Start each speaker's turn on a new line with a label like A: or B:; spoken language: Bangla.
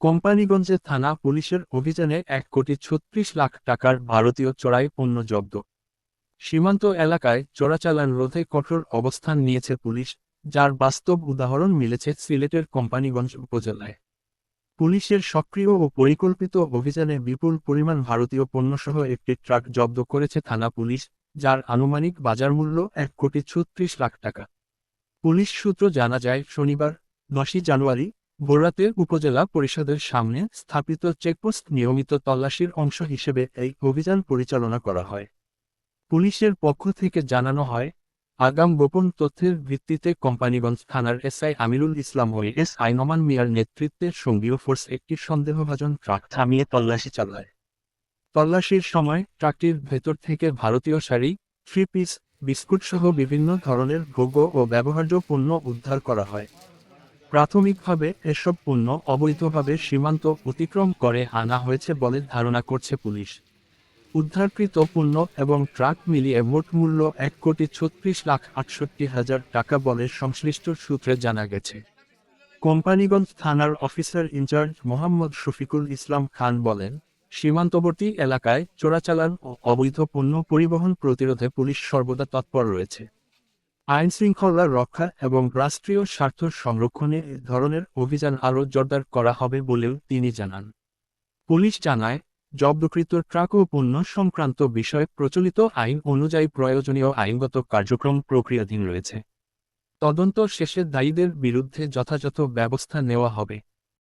A: কোম্পানিগঞ্জে থানা পুলিশের অভিযানে এক কোটি ছত্রিশ লাখ টাকার ভারতীয় চোরাই পণ্য জব্দ। সীমান্ত এলাকায় চোরাচালান রোধে কঠোর অবস্থান নিয়েছে পুলিশ, যার বাস্তব উদাহরণ মিলেছে সিলেটের কোম্পানিগঞ্জ উপজেলায়। পুলিশের সক্রিয় ও পরিকল্পিত অভিযানে বিপুল পরিমাণ ভারতীয় পণ্যসহ একটি ট্রাক জব্দ করেছে থানা পুলিশ, যার আনুমানিক বাজার মূল্য এক কোটি ছত্রিশ লাখ টাকা। পুলিশ সূত্র জানা যায়, শনিবার, দশই জানুয়ারি ভোররাতে উপজেলা পরিষদের সামনে স্থাপিত চেকপোস্ট নিয়মিত তল্লাশির অংশ হিসেবে এই অভিযান পরিচালনা করা হয়। পুলিশের পক্ষ থেকে জানানো হয়, আগাম গোপন তথ্যের ভিত্তিতে কোম্পানিগঞ্জ থানার এসআই আমিরুল ইসলাম ও এস আইনমান মিয়ার নেতৃত্বে সঙ্গীয় ফোর্স একটি সন্দেহভাজন ট্রাক থামিয়ে তল্লাশি চালায়। তল্লাশির সময় ট্রাকটির ভেতর থেকে ভারতীয় শাড়ি, থ্রি পিস বিস্কুট সহ বিভিন্ন ধরনের ভোগ্য ও ব্যবহার্য পণ্য উদ্ধার করা হয়। প্রাথমিকভাবে এসব পণ্য অবৈধভাবে সীমান্ত অতিক্রম করে আনা হয়েছে বলে ধারণা করছে পুলিশ। উদ্ধারকৃত পণ্য এবং ট্রাক মিলিয়ে মোট মূল্য এক কোটি ছত্রিশ লাখ আটষট্টি হাজার টাকা বলে সংশ্লিষ্ট সূত্রে জানা গেছে। কোম্পানিগঞ্জ থানার officer in charge Mohammad Shafiqul Islam Khan বলেন, সীমান্তবর্তী এলাকায় চোরাচালান ও অবৈধ পণ্য পরিবহন প্রতিরোধে পুলিশ সর্বদা তৎপর রয়েছে। আইন শৃঙ্খলা রক্ষা এবং রাষ্ট্রীয় স্বার্থ সংরক্ষণে এ ধরনের অভিযান আরও জোরদার করা হবে বলেও তিনি জানান। পুলিশ জানায়, জব্দকৃত ট্রাক ও পণ্য সংক্রান্ত বিষয়ে প্রচলিত আইন অনুযায়ী প্রয়োজনীয় আইনগত কার্যক্রম প্রক্রিয়াধীন রয়েছে। তদন্ত শেষে দায়ীদের বিরুদ্ধে যথাযথ ব্যবস্থা নেওয়া হবে।